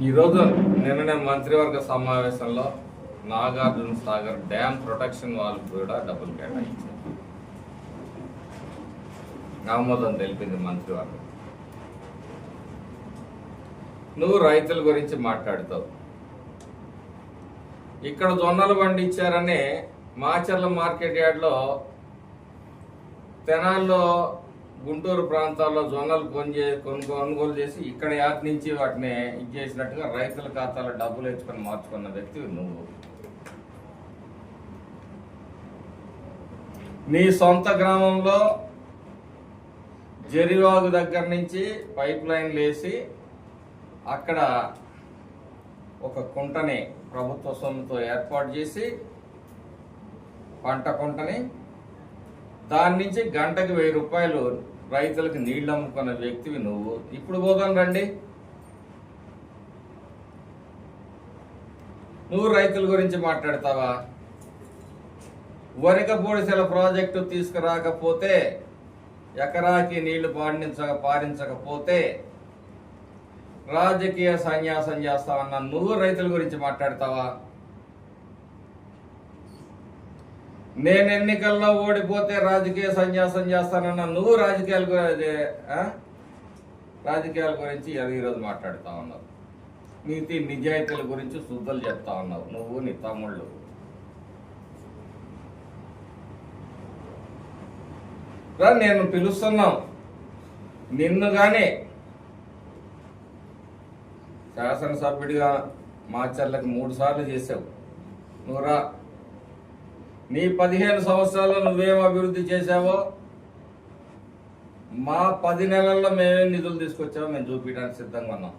ఈరోజు నిన్ననే మంత్రివర్గ సమావేశంలో నాగార్జున సాగర్ డ్యామ్ ప్రొటెక్షన్ వాళ్ళకు కూడా డబ్బులు కేటాయించారు ఆమోదం తెలిపింది మంత్రివర్గం. నువ్వు రైతుల గురించి మాట్లాడుతావు. ఇక్కడ జొన్నలు పండించారని మాచర్ల మార్కెట్ యార్డ్లో తెనాల్లో గుంటూరు ప్రాంతాల్లో జొన్నలు కొనిచే కొనుగోలు చేసి ఇక్కడ యాడ్ నుంచి వాటిని ఇచ్చేసినట్టుగా రైతుల ఖాతాలో డబ్బులు ఇచ్చుకొని మార్చుకున్న వ్యక్తి నువ్వు. నీ సొంత గ్రామంలో జరివాగు దగ్గర నుంచి పైప్ లైన్ వేసి అక్కడ ఒక కుంటని ప్రభుత్వ సొమ్ముతో ఏర్పాటు చేసి పంట కుంటని దాని నుంచి గంటకు వెయ్యి రూపాయలు రైతులకు నీళ్ళు అమ్ముకున్న వ్యక్తివి నువ్వు. ఇప్పుడు పోదాం రండి. నువ్వు రైతుల గురించి మాట్లాడతావా? వరిక పొడిసెల ప్రాజెక్టు తీసుకురాకపోతే ఎకరాకి నీళ్ళు పాడించక పారించకపోతే రాజకీయ సన్యాసం చేస్తావన్న నువ్వు రైతుల గురించి మాట్లాడతావా? నేను ఎన్నికల్లో ఓడిపోతే రాజకీయ సన్యాసం చేస్తానన్న నువ్వు రాజకీయాల గురించి రాజకీయాల గురించి ఈరోజు మాట్లాడుతూ ఉన్నావు. నీతి నిజాయితీల గురించి శుద్ధులు చెప్తా ఉన్నావు. నువ్వు నీ తమ్ముళ్ళు. రా నేను పిలుస్తున్నావు నిన్ను కానీ శాసనసభ్యుడిగా మాచర్లకు మూడు సార్లు చేసావు నువ్వు రా. నీ పదిహేను సంవత్సరాల్లో నువ్వేం అభివృద్ధి చేశావో మా పది నెలల్లో మేమేం నిధులు తీసుకొచ్చావో మేము చూపించడానికి సిద్ధంగా ఉన్నాం.